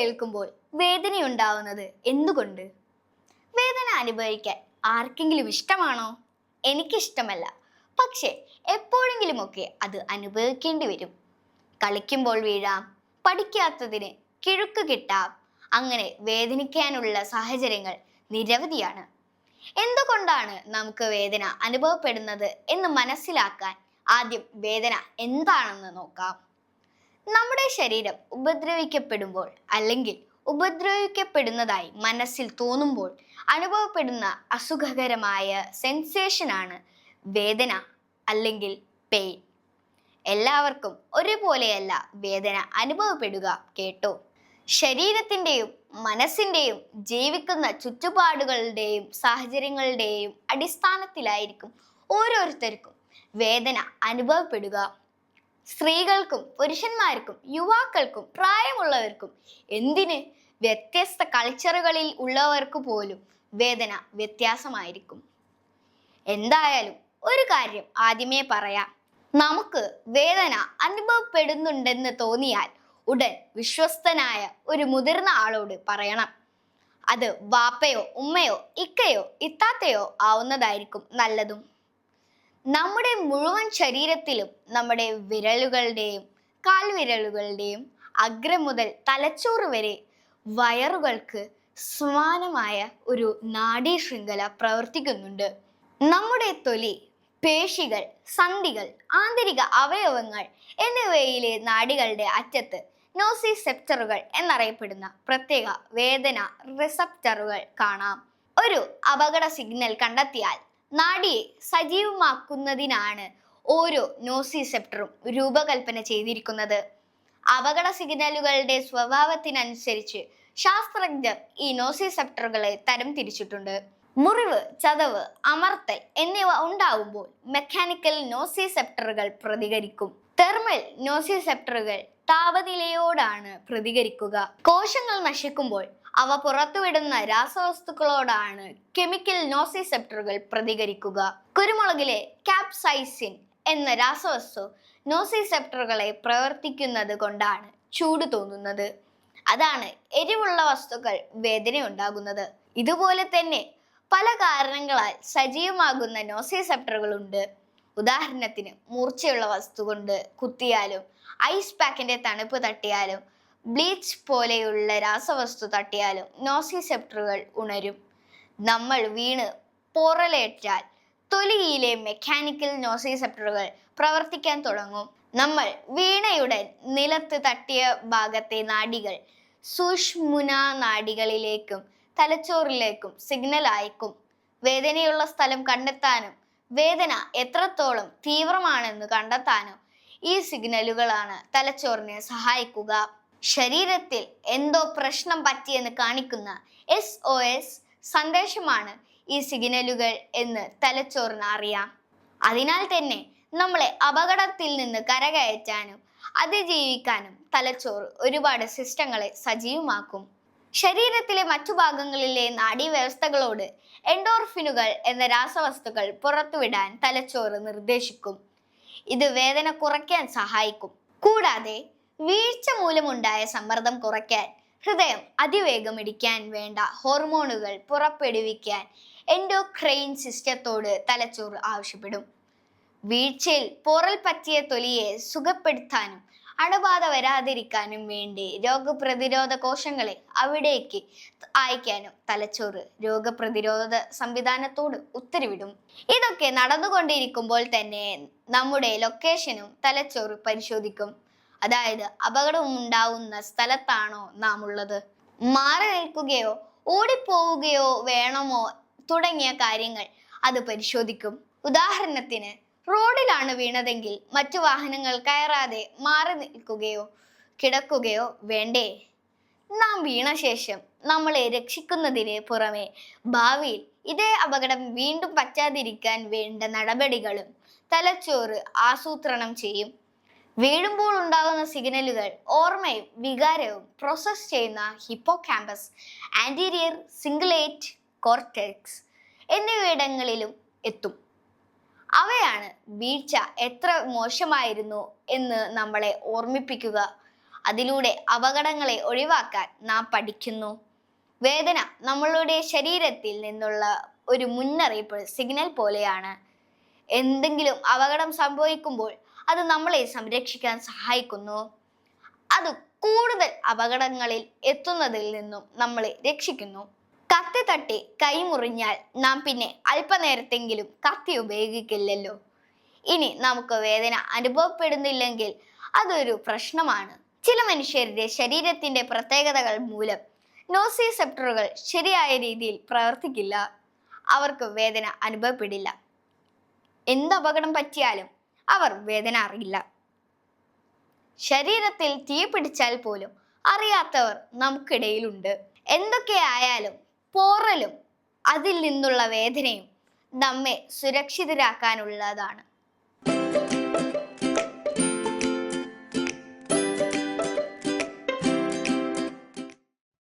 കേൾക്കുമ്പോൾ വേദനയുണ്ടാവുന്നത് എന്തുകൊണ്ട്? വേദന അനുഭവിക്കാൻ ആർക്കെങ്കിലും ഇഷ്ടമാണോ? എനിക്കിഷ്ടമല്ല. പക്ഷേ എപ്പോഴെങ്കിലുമൊക്കെ അത് അനുഭവിക്കേണ്ടി വരും. കളിക്കുമ്പോൾ വീഴാം പഠിക്കാത്തതിന് കിഴുക്ക് കിട്ടാം അങ്ങനെ വേദനിക്കാനുള്ള സാഹചര്യങ്ങൾ നിരവധിയാണ്. എന്തുകൊണ്ടാണ് നമുക്ക് വേദന അനുഭവപ്പെടുന്നത് എന്ന് മനസ്സിലാക്കാൻ ആദ്യം വേദന എന്താണെന്ന് നോക്കാം. നമ്മുടെ ശരീരം ഉപദ്രവിക്കപ്പെടുമ്പോൾ അല്ലെങ്കിൽ ഉപദ്രവിക്കപ്പെടുന്നതായി മനസ്സിൽ തോന്നുമ്പോൾ അനുഭവപ്പെടുന്ന അസുഖകരമായ സെൻസേഷനാണ് വേദന അല്ലെങ്കിൽ പെയിൻ എല്ലാവർക്കും ഒരുപോലെയല്ല വേദന അനുഭവപ്പെടുക കേട്ടോ. ശരീരത്തിന്റെയും മനസ്സിന്റെയും ജീവിക്കുന്ന ചുറ്റുപാടുകളുടെയും സാഹചര്യങ്ങളുടെയും അടിസ്ഥാനത്തിലായിരിക്കും ഓരോരുത്തർക്കും വേദന അനുഭവപ്പെടുക. സ്ത്രീകൾക്കും പുരുഷന്മാർക്കും യുവാക്കൾക്കും പ്രായമുള്ളവർക്കും എന്തിന് വ്യത്യസ്ത കൾച്ചറുകളിൽ ഉള്ളവർക്ക് പോലും വേദന വ്യത്യാസമായിരിക്കും. എന്തായാലും ഒരു കാര്യം ആദ്യമേ പറയാം. നമുക്ക് വേദന അനുഭവപ്പെടുന്നുണ്ടെന്ന് തോന്നിയാൽ ഉടൻ വിശ്വസ്തനായ ഒരു മുതിർന്ന ആളോട് പറയണം. അത് വാപ്പയോ ഉമ്മയോ ഇക്കയോ ഇത്താത്തയോ ആവുന്നതായിരിക്കും നല്ലതും. നമ്മുടെ മുഴുവൻ ശരീരത്തിലും നമ്മുടെ വിരലുകളുടെയും കാൽവിരലുകളുടെയും അഗ്രം മുതൽ തലച്ചോറ് വരെ വയറുകൾക്ക് സമാനമായ ഒരു നാഡീ ശൃംഖല പ്രവർത്തിക്കുന്നുണ്ട്. നമ്മുടെ തൊലി പേശികൾ സന്ധികൾ ആന്തരിക അവയവങ്ങൾ എന്നിവയിലെ നാഡികളുടെ അറ്റത്ത് നോസിസെപ്റ്ററുകൾ എന്നറിയപ്പെടുന്ന പ്രത്യേക വേദന റിസപ്റ്ററുകൾ കാണാം. ഒരു അപകട സിഗ്നൽ കണ്ടെത്തിയാൽ നാഡിയെ സജീവമാക്കുന്നതിനാണ് ഓരോ നോസിസെപ്റ്ററും രൂപകൽപ്പന ചെയ്തിരിക്കുന്നത്. അപകട സിഗ്നലുകളുടെ സ്വഭാവത്തിനനുസരിച്ച് ശാസ്ത്രജ്ഞർ ഈ നോസിസെപ്റ്ററുകളെ തരം തിരിച്ചിട്ടുണ്ട്. മുറിവ് ചതവ് അമർത്തൽ എന്നിവ ഉണ്ടാവുമ്പോൾ മെക്കാനിക്കൽ നോസിസെപ്റ്ററുകൾ പ്രതികരിക്കും. തെർമൽ നോസിസെപ്റ്ററുകൾ താപനിലയോടാണ് പ്രതികരിക്കുക. കോശങ്ങൾ നശിക്കുമ്പോൾ അവ പുറത്തുവിടുന്ന രാസവസ്തുക്കളോടാണ് കെമിക്കൽ നോസിസെപ്റ്ററുകൾ പ്രതികരിക്കുക. കുരുമുളകിലെ കാപ്സൈസിൻ എന്ന രാസവസ്തു നോസിസെപ്റ്ററുകളെ പ്രവർത്തിക്കുന്നത് കൊണ്ടാണ് ചൂട് തോന്നുന്നത്. അതാണ് എരിവുള്ള വസ്തുക്കൾ വേദന ഉണ്ടാകുന്നത് ഇതുപോലെ തന്നെ പല കാരണങ്ങളാൽ സജീവമാകുന്ന നോസിസെപ്റ്ററുകളുണ്ട് ഉദാഹരണത്തിന് മൂർച്ചയുള്ള വസ്തു കൊണ്ട് കുത്തിയാലും ഐസ് പാക്കിന്റെ തണുപ്പ് തട്ടിയാലും ബ്ലീച്ച് പോലെയുള്ള രാസവസ്തു തട്ടിയാലും നോസിസെപ്റ്ററുകൾ ഉണരും. നമ്മൾ വീണ് പൊറലേറ്റാൽ തൊലിയിലെ മെക്കാനിക്കൽ നോസിസെപ്റ്ററുകൾ പ്രവർത്തിക്കാൻ തുടങ്ങും. നമ്മൾ വീണയുടെ നിലത്ത് തട്ടിയ ഭാഗത്തെ നാഡികൾ സൂക്ഷ്മുന നാഡികളിലേക്കും തലച്ചോറിലേക്കും സിഗ്നൽ അയക്കും. വേദനയുള്ള സ്ഥലം കണ്ടെത്താനും വേദന എത്രത്തോളം തീവ്രമാണെന്ന് കണ്ടെത്താനും ഈ സിഗ്നലുകളാണ് തലച്ചോറിനെ സഹായിക്കുക. ശരീരത്തിൽ എന്തോ പ്രശ്നം പറ്റിയെന്ന് കാണിക്കുന്ന എസ് ഒ എസ് സന്ദേശമാണ് ഈ സിഗ്നലുകൾ എന്ന് തലച്ചോറിന് അറിയാം. അതിനാൽ തന്നെ നമ്മളെ അപകടത്തിൽ നിന്ന് കരകയറ്റാനും അതിജീവിക്കാനും തലച്ചോറ് ഒരുപാട് സിസ്റ്റങ്ങളെ സജീവമാക്കും. ശരീരത്തിലെ മറ്റു ഭാഗങ്ങളിലെ നാഡീവ്യവസ്ഥകളോട് എൻഡോർഫിനുകൾ എന്ന രാസവസ്തുക്കൾ പുറത്തുവിടാൻ തലച്ചോറ് നിർദ്ദേശിക്കും. ഇത് വേദന കുറയ്ക്കാൻ സഹായിക്കും. കൂടാതെ വീഴ്ച മൂലമുണ്ടായ സമ്മർദ്ദം കുറയ്ക്കാൻ ഹൃദയം അതിവേഗം ഇടിക്കാൻ വേണ്ട ഹോർമോണുകൾ പുറപ്പെടുവിക്കാൻ എൻഡോക്രൈൻ സിസ്റ്റത്തോട് തലച്ചോറ് ആവശ്യപ്പെടും. വീഴ്ചയിൽ പോറൽ പറ്റിയ തൊലിയെ സുഖപ്പെടുത്താനും അണുബാധ വരാതിരിക്കാനും വേണ്ടി രോഗപ്രതിരോധ കോശങ്ങളെ അവിടേക്ക് അയക്കാനും തലച്ചോറ് രോഗപ്രതിരോധ സംവിധാനത്തോട് ഉത്തരവിടും. ഇതൊക്കെ നടന്നുകൊണ്ടിരിക്കുമ്പോൾ തന്നെ നമ്മുടെ ലൊക്കേഷനും തലച്ചോറ് പരിശോധിക്കും. അതായത് അപകടം ഉണ്ടാവുന്ന സ്ഥലത്താണോ നാം ഉള്ളത് മാറി നിൽക്കുകയോ ഓടിപ്പോവുകയോ വേണമോ തുടങ്ങിയ കാര്യങ്ങൾ അത് പരിശോധിക്കും. ഉദാഹരണത്തിന് റോഡിലാണ് വീണതെങ്കിൽ മറ്റു വാഹനങ്ങൾ കയറാതെ മാറി നിൽക്കുകയോ കിടക്കുകയോ വേണ്ടേ? നാം വീണ ശേഷം നമ്മളെ രക്ഷിക്കുന്നതിന് പുറമെ ഭാവിയിൽ ഇതേ അപകടം വീണ്ടും പറ്റാതിരിക്കാൻ വേണ്ട നടപടികളും തലച്ചോറ് ആസൂത്രണം ചെയ്യും. വീഴുമ്പോൾ ഉണ്ടാകുന്ന സിഗ്നലുകൾ ഓർമ്മയും വികാരവും പ്രോസസ്സ് ചെയ്യുന്ന hippocampus anterior cingulate cortex എന്നിവയിടങ്ങളിലും എത്തും. അവയാണ് വീഴ്ച എത്ര മോശമായിരുന്നു എന്ന് നമ്മളെ ഓർമ്മിപ്പിക്കുക. അതിലൂടെ അപകടങ്ങളെ ഒഴിവാക്കാൻ നാം പഠിക്കുന്നു. വേദന നമ്മളുടെ ശരീരത്തിൽ നിന്നുള്ള ഒരു മുന്നറിയിപ്പ് സിഗ്നൽ പോലെയാണ്. എന്തെങ്കിലും അപകടം സംഭവിക്കുമ്പോൾ അത് നമ്മളെ സംരക്ഷിക്കാൻ സഹായിക്കുന്നു. അത് കൂടുതൽ അപകടങ്ങളിൽ എത്തുന്നതിൽ നിന്നും നമ്മളെ രക്ഷിക്കുന്നു. കത്തി തട്ടി കൈമുറിഞ്ഞാൽ നാം പിന്നെ അല്പനേരത്തെങ്കിലും കത്തി ഉപയോഗിക്കില്ലല്ലോ. ഇനി നമുക്ക് വേദന അനുഭവപ്പെടുന്നില്ലെങ്കിൽ അതൊരു പ്രശ്നമാണ്. ചില മനുഷ്യരുടെ ശരീരത്തിന്റെ പ്രത്യേകതകൾ മൂലം നോസിസെപ്റ്ററുകൾ ശരിയായ രീതിയിൽ പ്രവർത്തിക്കില്ല. അവർക്ക് വേദന അനുഭവപ്പെടില്ല. എന്ത് അപകടം പറ്റിയാലും അവർ വേദന അറിയില്ല. ശരീരത്തിൽ തീ പിടിച്ചാൽ പോലും അറിയാത്തവർ നമുക്കിടയിലുണ്ട്. എന്തൊക്കെയായാലും പോറലും അതിൽ നിന്നുള്ള വേദനയും നമ്മെ സുരക്ഷിതരാക്കാനുള്ളതാണ്.